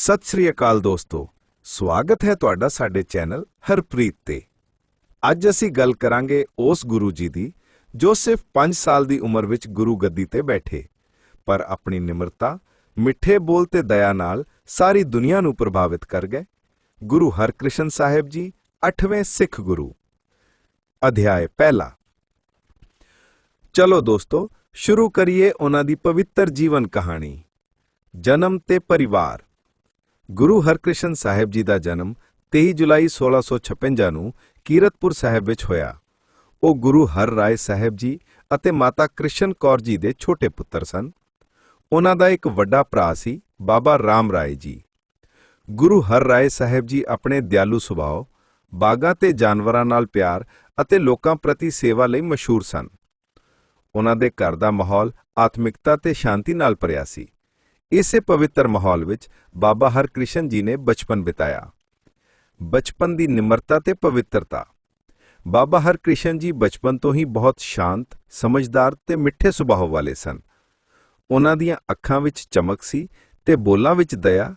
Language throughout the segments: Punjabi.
ਸਤਿ ਸ੍ਰੀ ਅਕਾਲ ਦੋਸਤੋ। ਸਵਾਗਤ ਹੈ ਤੁਹਾਡਾ ਸਾਡੇ ਚੈਨਲ ਹਰਪ੍ਰੀਤ ਤੇ। ਅੱਜ ਅਸੀਂ ਗੱਲ ਕਰਾਂਗੇ ਉਸ ਗੁਰੂ ਜੀ ਦੀ, ਜੋ ਸਿਰਫ 5 ਸਾਲ ਦੀ ਉਮਰ ਵਿੱਚ ਗੁਰੂ ਗੱਦੀ ਤੇ ਬੈਠੇ। ਪਰ ਆਪਣੀ ਨਿਮਰਤਾ, ਮਿੱਠੇ ਬੋਲ ਤੇ ਦਇਆ ਨਾਲ ਸਾਰੀ ਦੁਨੀਆ ਨੂੰ ਪ੍ਰਭਾਵਿਤ ਕਰ ਗਏ। ਗੁਰੂ ਹਰਕ੍ਰਿਸ਼ਨ ਸਾਹਿਬ ਜੀ 8ਵੇਂ ਸਿੱਖ ਗੁਰੂ। ਅਧਿਆਇ ਪਹਿਲਾ। ਚਲੋ ਦੋਸਤੋ, ਸ਼ੁਰੂ ਕਰੀਏ ਉਹਨਾਂ ਦੀ ਪਵਿੱਤਰ ਜੀਵਨ ਕਹਾਣੀ। ਜਨਮ ਤੇ ਪਰਿਵਾਰ। ਗੁਰੂ ਹਰਕ੍ਰਿਸ਼ਨ ਸਾਹਿਬ ਜੀ ਦਾ ਜਨਮ 23 ਜੁਲਾਈ 1656 ਨੂੰ ਕੀਰਤਪੁਰ ਸਾਹਿਬ ਵਿੱਚ ਹੋਇਆ। ਉਹ ਗੁਰੂ ਹਰ ਰਾਏ ਸਾਹਿਬ ਜੀ ਅਤੇ ਮਾਤਾ ਕ੍ਰਿਸ਼ਨ ਕੌਰ ਜੀ ਦੇ ਛੋਟੇ ਪੁੱਤਰ ਸਨ। ਉਹਨਾਂ ਦਾ ਇੱਕ ਵੱਡਾ ਭਰਾ ਸੀ, ਬਾਬਾ ਰਾਮ ਰਾਏ ਜੀ। ਗੁਰੂ ਹਰ ਰਾਏ ਸਾਹਿਬ ਜੀ ਆਪਣੇ ਦਿਆਲੂ ਸੁਭਾਅ, ਬਾਗਾਂ ਤੇ ਜਾਨਵਰਾਂ ਨਾਲ ਪਿਆਰ ਅਤੇ ਲੋਕਾਂ ਪ੍ਰਤੀ ਸੇਵਾ ਲਈ ਮਸ਼ਹੂਰ ਸਨ। ਉਹਨਾਂ ਦੇ ਘਰ ਦਾ ਮਾਹੌਲ ਆਤਮਿਕਤਾ ਤੇ ਸ਼ਾਂਤੀ ਨਾਲ ਭਰਿਆ ਸੀ। ਇਸੇ ਪਵਿੱਤਰ ਮਾਹੌਲ ਵਿੱਚ ਬਾਬਾ ਹਰਕ੍ਰਿਸ਼ਨ ਜੀ ਨੇ ਬਚਪਨ ਬਿਤਾਇਆ। ਬਚਪਨ ਦੀ ਨਿਮਰਤਾ ਤੇ ਪਵਿੱਤਰਤਾ। ਬਾਬਾ ਹਰਕ੍ਰਿਸ਼ਨ ਜੀ ਬਚਪਨ ਤੋਂ ਹੀ ਬਹੁਤ ਸ਼ਾਂਤ, ਸਮਝਦਾਰ ਤੇ ਮਿੱਠੇ ਸੁਭਾਅ ਵਾਲੇ ਸਨ। ਉਹਨਾਂ ਦੀਆਂ ਅੱਖਾਂ ਵਿੱਚ ਚਮਕ ਸੀ ਤੇ ਬੋਲਾਂ ਵਿੱਚ ਦਇਆ।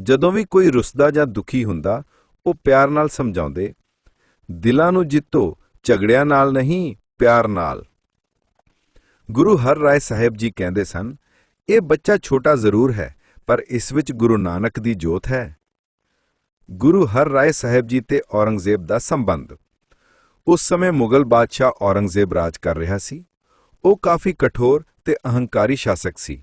ਜਦੋਂ ਵੀ ਕੋਈ ਰੁੱਸਦਾ ਜਾਂ ਦੁਖੀ ਹੁੰਦਾ, ਉਹ ਪਿਆਰ ਨਾਲ ਸਮਝਾਉਂਦੇ, ਦਿਲਾਂ ਨੂੰ ਜਿੱਤੋ, ਝਗੜਿਆਂ ਨਾਲ ਨਹੀਂ, ਪਿਆਰ ਨਾਲ। ਗੁਰੂ ਹਰ ਰਾਏ ਸਾਹਿਬ ਜੀ ਕਹਿੰਦੇ ਸਨ ਇਹ ਬੱਚਾ ਛੋਟਾ ਜ਼ਰੂਰ ਹੈ, ਪਰ ਇਸ ਵਿੱਚ ਗੁਰੂ ਨਾਨਕ ਦੀ ਜੋਤ ਹੈ। ਗੁਰੂ ਹਰ ਰਾਏ ਸਾਹਿਬ ਜੀ ਤੇ ਔਰੰਗਜ਼ੇਬ ਦਾ ਸੰਬੰਧ। ਉਸ ਸਮੇਂ ਮੁਗਲ ਬਾਦਸ਼ਾਹ ਔਰੰਗਜ਼ੇਬ ਰਾਜ ਕਰ ਰਿਹਾ ਸੀ। ਉਹ ਕਾਫੀ ਕਠੋਰ ਤੇ ਅਹੰਕਾਰੀ ਸ਼ਾਸਕ ਸੀ।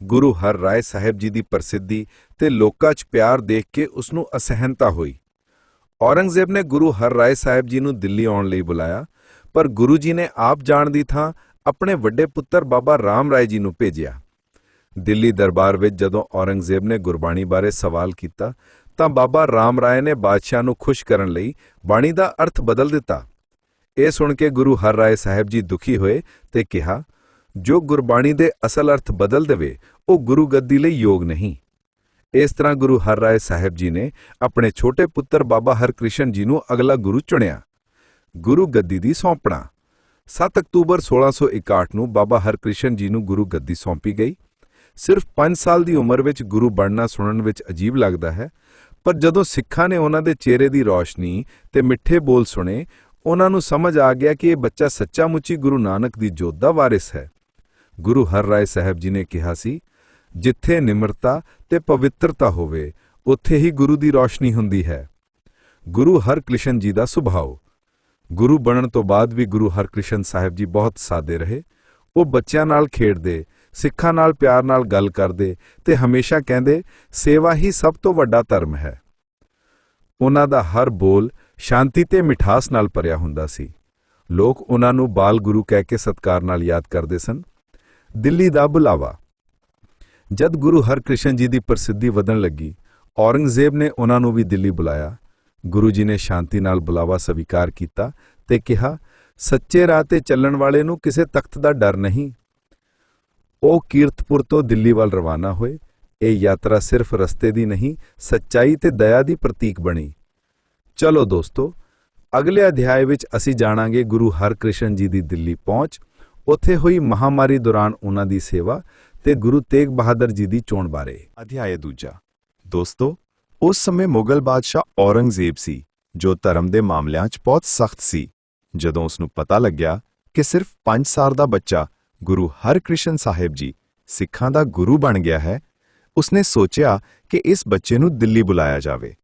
ਗੁਰੂ ਹਰ ਰਾਏ ਸਾਹਿਬ ਜੀ ਦੀ ਪ੍ਰਸਿੱਧੀ ਤੇ ਲੋਕਾਂ 'ਚ ਪਿਆਰ ਦੇਖ ਕੇ ਉਸ ਨੂੰ ਅਸਹਿਨਤਾ ਹੋਈ। ਔਰੰਗਜ਼ੇਬ ਨੇ ਗੁਰੂ ਹਰ ਰਾਏ ਸਾਹਿਬ ਜੀ ਨੂੰ ਦਿੱਲੀ ਆਉਣ ਲਈ ਬੁਲਾਇਆ, ਪਰ ਗੁਰੂ ਜੀ ਨੇ ਆਪ ਜਾਣ ਦੀ ਥਾਂ ਆਪਣੇ ਵੱਡੇ ਪੁੱਤਰ ਬਾਬਾ ਰਾਮ ਰਾਏ ਜੀ ਨੂੰ ਭੇਜਿਆ। ਦਿੱਲੀ ਦਰਬਾਰ ਵਿੱਚ ਜਦੋਂ ਔਰੰਗਜ਼ੇਬ ਨੇ ਗੁਰਬਾਣੀ ਬਾਰੇ ਸਵਾਲ ਕੀਤਾ ਤਾਂ ਬਾਬਾ ਰਾਮ ਰਾਏ ਨੇ ਬਾਦਸ਼ਾਹ ਨੂੰ ਖੁਸ਼ ਕਰਨ ਲਈ ਬਾਣੀ ਦਾ ਅਰਥ ਬਦਲ ਦਿੱਤਾ। ਇਹ ਸੁਣ ਕੇ ਗੁਰੂ ਹਰ ਰਾਏ ਸਾਹਿਬ ਜੀ ਦੁਖੀ ਹੋਏ ਤੇ ਕਿਹਾ, ਜੋ ਗੁਰਬਾਣੀ ਦੇ ਅਸਲ ਅਰਥ ਬਦਲ ਦੇਵੇ, ਉਹ ਗੁਰੂ ਗੱਦੀ ਲਈ ਯੋਗ ਨਹੀਂ। ਇਸ ਤਰ੍ਹਾਂ ਗੁਰੂ ਹਰ ਰਾਏ ਸਾਹਿਬ ਜੀ ਨੇ ਆਪਣੇ ਛੋਟੇ ਪੁੱਤਰ ਬਾਬਾ ਹਰਕ੍ਰਿਸ਼ਨ ਜੀ ਨੂੰ ਅਗਲਾ ਗੁਰੂ ਚੁਣਿਆ। ਗੁਰੂ ਗੱਦੀ ਦੀ ਸੌਂਪਣਾ। 7 ਅਕਤੂਬਰ 1661 ਨੂੰ ਬਾਬਾ ਹਰਕ੍ਰਿਸ਼ਨ ਜੀ ਨੂੰ ਗੁਰੂ ਗੱਦੀ ਸੌਂਪੀ ਗਈ। ਸਿਰਫ 5 ਸਾਲ ਦੀ ਉਮਰ ਵਿੱਚ ਗੁਰੂ ਬਣਨਾ ਸੁਣਨ ਵਿੱਚ ਅਜੀਬ ਲੱਗਦਾ ਹੈ, ਪਰ ਜਦੋਂ ਸਿੱਖਾਂ ਨੇ ਉਹਨਾਂ ਦੇ ਚਿਹਰੇ ਦੀ ਰੌਸ਼ਨੀ ਤੇ ਮਿੱਠੇ ਬੋਲ ਸੁਣੇ, ਉਹਨਾਂ ਨੂੰ ਸਮਝ ਆ ਗਿਆ ਕਿ ਇਹ ਬੱਚਾ ਸੱਚਾ ਮੁੱਚੀ ਗੁਰੂ ਨਾਨਕ ਦੀ ਜੋਤ ਦਾ ਵਾਰਿਸ ਹੈ। ਗੁਰੂ ਹਰ ਰਾਏ ਸਾਹਿਬ ਜੀ ਨੇ ਕਿਹਾ ਸੀ, ਜਿੱਥੇ ਨਿਮਰਤਾ ਤੇ ਪਵਿੱਤਰਤਾ ਹੋਵੇ, ਉੱਥੇ ਹੀ ਗੁਰੂ ਦੀ ਰੌਸ਼ਨੀ ਹੁੰਦੀ ਹੈ। ਗੁਰੂ ਹਰਕ੍ਰਿਸ਼ਨ ਜੀ ਦਾ ਸੁਭਾਅ। ਗੁਰੂ ਬਣਨ ਤੋਂ ਬਾਅਦ ਵੀ ਗੁਰੂ ਹਰਕ੍ਰਿਸ਼ਨ ਸਾਹਿਬ ਜੀ ਬਹੁਤ ਸਾਦੇ ਰਹੇ, ਉਹ ਬੱਚਿਆਂ ਨਾਲ ਖੇਡਦੇ ਸਿੱਖਾਂ ਨਾਲ ਪਿਆਰ ਨਾਲ ਗੱਲ ਕਰਦੇ ਤੇ ਹਮੇਸ਼ਾ ਕਹਿੰਦੇ, ਸੇਵਾ ਹੀ ਸਭ ਤੋਂ ਵੱਡਾ ਧਰਮ ਹੈ। ਉਹਨਾਂ ਦਾ ਹਰ ਬੋਲ ਸ਼ਾਂਤੀ ਤੇ ਮਿਠਾਸ ਨਾਲ ਭਰਿਆ ਹੁੰਦਾ ਸੀ। ਲੋਕ ਉਹਨਾਂ ਨੂੰ ਬਾਲ ਗੁਰੂ ਕਹਿ ਕੇ ਸਤਕਾਰ ਨਾਲ ਯਾਦ ਕਰਦੇ ਸਨ। ਦਿੱਲੀ ਦਾ ਬੁਲਾਵਾ। ਜਦ ਗੁਰੂ ਹਰਕ੍ਰਿਸ਼ਨ ਜੀ ਦੀ ਪ੍ਰਸਿੱਧੀ ਵਧਣ ਲੱਗੀ, ਔਰੰਗਜ਼ੇਬ ਨੇ ਉਹਨਾਂ ਨੂੰ ਵੀ ਦਿੱਲੀ ਬੁਲਾਇਆ। ਗੁਰੂ ਜੀ ਨੇ ਸ਼ਾਂਤੀ ਨਾਲ ਬੁਲਾਵਾ ਸਵੀਕਾਰ ਕੀਤਾ ਤੇ ਕਿਹਾ, ਸੱਚੇ ਰਾਹ ਤੇ ਚੱਲਣ ਵਾਲੇ ਨੂੰ ਕਿਸੇ ਤਖਤ ਦਾ ਡਰ ਨਹੀਂ। ਉਹ ਕੀਰਤਪੁਰ ਤੋਂ ਦਿੱਲੀ ਵੱਲ ਰਵਾਨਾ ਹੋਏ। ਇਹ ਯਾਤਰਾ ਸਿਰਫ ਰਸਤੇ ਦੀ ਨਹੀਂ, ਸੱਚਾਈ ਤੇ ਦਇਆ ਦੀ ਪ੍ਰਤੀਕ ਬਣੀ। ਚਲੋ ਦੋਸਤੋ, ਅਗਲੇ ਅਧਿਆਇ ਵਿੱਚ ਅਸੀਂ ਜਾਣਾਂਗੇ ਗੁਰੂ ਹਰਕ੍ਰਿਸ਼ਨ ਜੀ ਦੀ ਦਿੱਲੀ ਪਹੁੰਚ। ਉੱਥੇ ਹੋਈ ਮਹਾਮਾਰੀ ਦੌਰਾਨ ਉਹਨਾਂ ਦੀ ਸੇਵਾ ਤੇ ਗੁਰੂ ਤੇਗ ਬਹਾਦਰ ਜੀ ਦੀ ਚੋਣ ਬਾਰੇ। ਅਧਿਆਇ ਦੂਜਾ। ਦੋਸਤੋ, ਉਸ ਸਮੇਂ ਮੁਗਲ ਬਾਦਸ਼ਾਹ ਔਰੰਗਜ਼ੇਬ ਸੀ, ਜੋ ਧਰਮ ਦੇ ਮਾਮਲਿਆਂ 'ਚ ਬਹੁਤ ਸਖਤ ਸੀ। ਜਦੋਂ ਉਸ ਨੂੰ ਪਤਾ ਲੱਗਿਆ ਕਿ ਸਿਰਫ 5 ਸਾਲ ਦਾ ਬੱਚਾ ਗੁਰੂ ਹਰਕ੍ਰਿਸ਼ਨ ਸਾਹਿਬ ਜੀ ਸਿੱਖਾਂ ਦਾ ਗੁਰੂ ਬਣ ਗਿਆ ਹੈ, ਉਸਨੇ ਸੋਚਿਆ ਕਿ ਇਸ ਬੱਚੇ ਨੂੰ ਦਿੱਲੀ ਬੁਲਾਇਆ ਜਾਵੇ।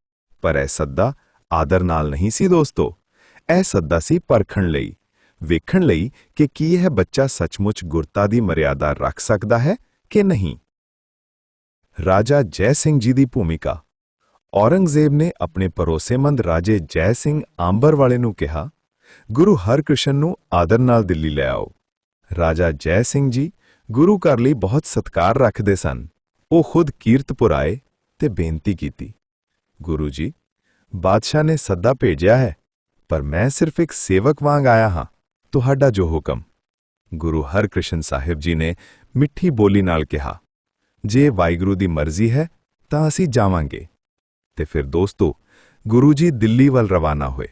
ਪਰ ਇਹ ਸੱਦਾ ਆਦਰ ਨਾਲ ਨਹੀਂ ਸੀ ਦੋਸਤੋ। ਇਹ ਸੱਦਾ ਸੀ ਪਰਖਣ ਲਈ, ਵੇਖਣ ਲਈ ਕਿ ਕੀ ਇਹ ਬੱਚਾ ਸੱਚਮੁੱਚ ਗੁਰਤਾ ਦੀ ਮਰਿਆਦਾ ਰੱਖ ਸਕਦਾ ਹੈ ਕਿ ਨਹੀਂ। ਰਾਜਾ ਜੈ ਸਿੰਘ ਜੀ ਦੀ ਭੂਮਿਕਾ। ਔਰੰਗਜ਼ੇਬ ਨੇ ਆਪਣੇ ਭਰੋਸੇਮੰਦ ਰਾਜੇ ਜੈ ਸਿੰਘ ਆਂਬਰ ਵਾਲੇ ਨੂੰ ਕਿਹਾ, ਗੁਰੂ ਹਰਕ੍ਰਿਸ਼ਨ ਨੂੰ ਆਦਰ ਨਾਲ ਦਿੱਲੀ ਲੈ ਆਓ। ਰਾਜਾ ਜੈ ਸਿੰਘ ਜੀ ਗੁਰੂ ਘਰ ਲਈ ਬਹੁਤ ਸਤਕਾਰ ਰੱਖਦੇ ਸਨ। ਉਹ ਖੁਦ ਕੀਰਤਪੁਰ ਆਏ ਤੇ ਬੇਨਤੀ ਕੀਤੀ, ਗੁਰੂ ਜੀ, ਬਾਦਸ਼ਾਹ ਨੇ ਸੱਦਾ ਭੇਜਿਆ ਹੈ, ਪਰ ਮੈਂ ਸਿਰਫ ਇੱਕ ਸੇਵਕ ਵਾਂਗ ਆਇਆ ਹਾਂ, ਤੁਹਾਡਾ ਜੋ ਹੁਕਮ। ਗੁਰੂ ਹਰਕ੍ਰਿਸ਼ਨ ਸਾਹਿਬ ਜੀ ਨੇ ਮਿੱਠੀ ਬੋਲੀ ਨਾਲ ਕਿਹਾ, ਜੇ ਵਾਹਿਗੁਰੂ ਦੀ ਮਰਜ਼ੀ ਹੈ, ਤਾਂ ਅਸੀਂ ਜਾਵਾਂਗੇ। ਤੇ ਫਿਰ ਦੋਸਤੋ, ਗੁਰੂ ਜੀ ਦਿੱਲੀ ਵੱਲ ਰਵਾਨਾ ਹੋਏ।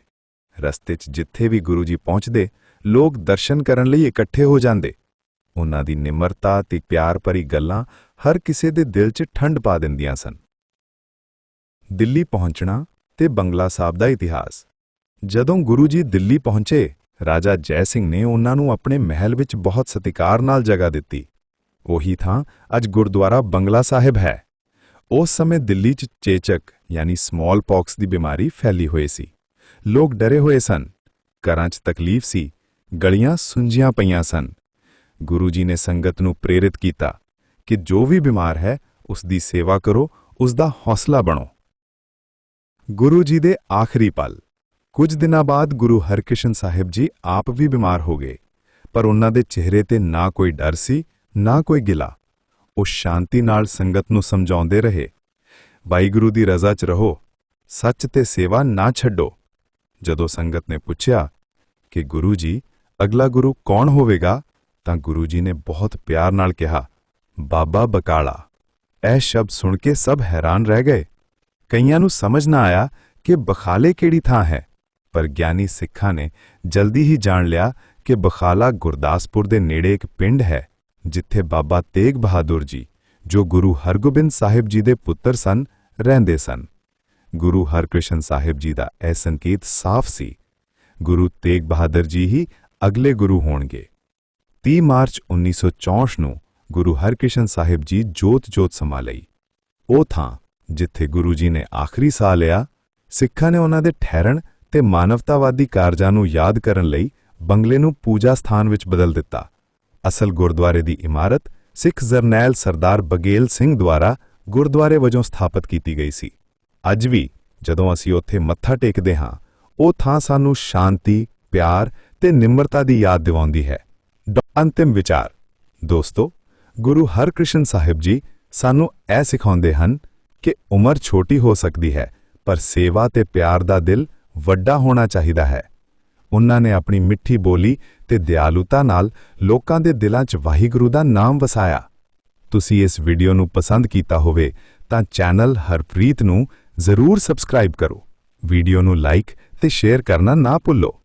ਰਸਤੇ 'ਚ ਜਿੱਥੇ ਵੀ ਗੁਰੂ ਜੀ ਪਹੁੰਚਦੇ ਲੋਕ ਦਰਸ਼ਨ ਕਰਨ ਲਈ ਇਕੱਠੇ ਹੋ ਜਾਂਦੇ। ਉਹਨਾਂ ਦੀ ਨਿਮਰਤਾ ਤੇ ਪਿਆਰ ਭਰੀ ਗੱਲਾਂ ਹਰ ਕਿਸੇ ਦੇ ਦਿਲ 'ਚ ਠੰਡ ਪਾ ਦਿੰਦੀਆਂ ਸਨ। ਦਿੱਲੀ ਪਹੁੰਚਣਾ ਤੇ ਬੰਗਲਾ ਸਾਹਿਬ ਦਾ ਇਤਿਹਾਸ। ਜਦੋਂ ਗੁਰੂ ਜੀ ਦਿੱਲੀ ਪਹੁੰਚੇ, ਰਾਜਾ ਜੈ ਸਿੰਘ ਨੇ ਉਹਨਾਂ ਨੂੰ ਆਪਣੇ ਮਹਿਲ ਵਿੱਚ ਬਹੁਤ ਸਤਿਕਾਰ ਨਾਲ ਜਗ੍ਹਾ ਦਿੱਤੀ। ਉਹੀ ਥਾਂ ਅੱਜ ਗੁਰਦੁਆਰਾ ਬੰਗਲਾ ਸਾਹਿਬ ਹੈ। ਉਸ ਸਮੇਂ ਦਿੱਲੀ 'ਚ ਚੇਚਕ ਯਾਨੀ ਸਮਾਲ ਪੌਕਸ ਦੀ ਬਿਮਾਰੀ ਫੈਲੀ ਹੋਈ ਸੀ। ਲੋਕ ਡਰੇ ਹੋਏ ਸਨ। ਘਰਾਂ 'ਚ ਤਕਲੀਫ ਸੀ। ਗਲੀਆਂ ਸੁੰਜੀਆਂ ਪਈਆਂ ਸਨ। ਗੁਰੂ ਜੀ ਨੇ ਸੰਗਤ ਨੂੰ ਪ੍ਰੇਰਿਤ ਕੀਤਾ ਕਿ ਜੋ ਵੀ ਬਿਮਾਰ ਹੈ ਉਸ ਦੀ ਸੇਵਾ ਕਰੋ ਉਸ ਦਾ ਹੌਸਲਾ ਬਣੋ। ਗੁਰੂ ਜੀ ਦੇ ਆਖਰੀ ਪਲ। ਕੁਝ ਦਿਨਾਂ ਬਾਅਦ ਗੁਰੂ ਹਰਕ੍ਰਿਸ਼ਨ ਸਾਹਿਬ ਜੀ ਆਪ ਵੀ ਬਿਮਾਰ ਹੋ ਗਏ, ਪਰ ਉਹਨਾਂ ਦੇ ਚਿਹਰੇ ਤੇ ਨਾ ਕੋਈ ਡਰ ਸੀ, ਨਾ ਕੋਈ ਗਿਲਾ। ਉਹ ਸ਼ਾਂਤੀ ਨਾਲ ਸੰਗਤ ਨੂੰ ਸਮਝਾਉਂਦੇ ਰਹੇ, ਵਾਹਿਗੁਰੂ ਦੀ ਰਜ਼ਾ 'ਚ ਰਹੋ, ਸੱਚ ਤੇ ਸੇਵਾ ਨਾ ਛੱਡੋ। ਜਦੋਂ ਸੰਗਤ ਨੇ ਪੁੱਛਿਆ ਕਿ ਗੁਰੂ ਜੀ ਅਗਲਾ ਗੁਰੂ ਕੌਣ ਹੋਵੇਗਾ? ਤਾਂ ਗੁਰੂ ਜੀ ਨੇ ਬਹੁਤ ਪਿਆਰ ਨਾਲ ਕਿਹਾ, ਬਾਬਾ ਬਕਾਲਾ। ਇਹ ਸ਼ਬਦ ਸੁਣ ਕੇ ਸਭ ਹੈਰਾਨ ਰਹਿ ਗਏ। ਕਈਆਂ ਨੂੰ ਸਮਝ ਨਾ ਆਇਆ ਕਿ ਬਖਾਲੇ ਕਿਹੜੀ ਥਾਂ ਹੈ, ਪਰ ਗਿਆਨੀ ਸਿੱਖਾਂ ਨੇ ਜਲਦੀ ਹੀ ਜਾਣ ਲਿਆ ਕਿ ਬਖਾਲਾ ਗੁਰਦਾਸਪੁਰ ਦੇ ਨੇੜੇ ਇੱਕ ਪਿੰਡ ਹੈ, ਜਿੱਥੇ ਬਾਬਾ ਤੇਗ ਬਹਾਦਰ ਜੀ, ਜੋ ਗੁਰੂ ਹਰਗੋਬਿੰਦ ਸਾਹਿਬ ਜੀ ਦੇ ਪੁੱਤਰ ਸਨ, ਰਹਿੰਦੇ ਸਨ। ਗੁਰੂ ਹਰਕ੍ਰਿਸ਼ਨ ਸਾਹਿਬ ਜੀ ਦਾ ਇਹ ਸੰਕੇਤ ਸਾਫ਼ ਸੀ। ਗੁਰੂ ਤੇਗ ਬਹਾਦਰ ਜੀ ਹੀ ਅਗਲੇ ਗੁਰੂ ਹੋਣਗੇ। 30 ਮਾਰਚ 1964 ਨੂੰ ਗੁਰੂ ਹਰਕ੍ਰਿਸ਼ਨ ਸਾਹਿਬ ਜੀ ਜੋਤ-ਜੋਤ ਸਮਾ ਲਈ। ਉਹ ਥਾਂ ਜਿੱਥੇ ਗੁਰੂ ਜੀ ਨੇ ਆਖਰੀ ਸਾਹ ਲਿਆ, ਸਿੱਖਾਂ ਨੇ ਉਹਨਾਂ ਦੇ ਠਹਿਰਣ ਤੇ ਮਾਨਵਤਾਵਾਦੀ ਕਾਰਜਾਂ ਨੂੰ ਯਾਦ ਕਰਨ ਲਈ ਬੰਗਲੇ ਨੂੰ ਪੂਜਾ ਸਥਾਨ ਵਿੱਚ ਬਦਲ ਦਿੱਤਾ। ਅਸਲ ਗੁਰਦੁਆਰੇ ਦੀ ਇਮਾਰਤ ਸਿੱਖ ਜਰਨੈਲ ਸਰਦਾਰ ਬਗੇਲ ਸਿੰਘ ਦੁਆਰਾ ਗੁਰਦੁਆਰੇ ਵਜੋਂ ਸਥਾਪਿਤ ਕੀਤੀ ਗਈ ਸੀ। ਅੱਜ ਵੀ ਜਦੋਂ ਅਸੀਂ ਉੱਥੇ ਮੱਥਾ ਟੇਕਦੇ ਹਾਂ, ਉਹ ਥਾਂ ਸਾਨੂੰ ਸ਼ਾਂਤੀ, ਪਿਆਰ ਤੇ ਨਿਮਰਤਾ ਦੀ ਯਾਦ ਦਿਵਾਉਂਦੀ ਹੈ। ਡ- ਅੰਤਿਮ ਵਿਚਾਰ। ਦੋਸਤੋ, ਗੁਰੂ ਹਰਕ੍ਰਿਸ਼ਨ ਸਾਹਿਬ ਜੀ ਸਾਨੂੰ ਇਹ ਸਿਖਾਉਂਦੇ ਹਨ ਕਿ ਉਮਰ ਛੋਟੀ ਹੋ ਸਕਦੀ ਹੈ, ਪਰ ਸੇਵਾ ਤੇ ਪਿਆਰ ਦਾ ਦਿਲ ਵੱਡਾ ਹੋਣਾ ਚਾਹੀਦਾ ਹੈ। ਉਹਨਾਂ ਨੇ ਆਪਣੀ ਮਿੱਠੀ ਬੋਲੀ ਤੇ ਦਿਆਲੂਤਾ ਨਾਲ ਲੋਕਾਂ ਦੇ ਦਿਲਾਂ 'ਚ ਵਾਹਿਗੁਰੂ ਦਾ ਨਾਮ ਵਸਾਇਆ। ਤੁਸੀਂ ਇਸ ਵੀਡੀਓ ਨੂੰ ਪਸੰਦ ਕੀਤਾ ਹੋਵੇ ਤਾਂ ਚੈਨਲ ਹਰਪ੍ਰੀਤ ਨੂੰ ਜ਼ਰੂਰ ਸਬਸਕ੍ਰਾਈਬ ਕਰੋ। ਵੀਡੀਓ ਨੂੰ ਲਾਈਕ ਤੇ ਸ਼ੇਅਰ ਕਰਨਾ ਨਾ ਭੁੱਲੋ।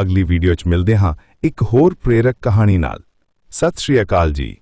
ਅਗਲੀ ਵੀਡੀਓ 'ਚ ਮਿਲਦੇ ਹਾਂ ਇੱਕ ਹੋਰ ਪ੍ਰੇਰਕ ਕਹਾਣੀ ਨਾਲ। ਸਤਿ ਸ਼੍ਰੀ ਅਕਾਲ ਜੀ।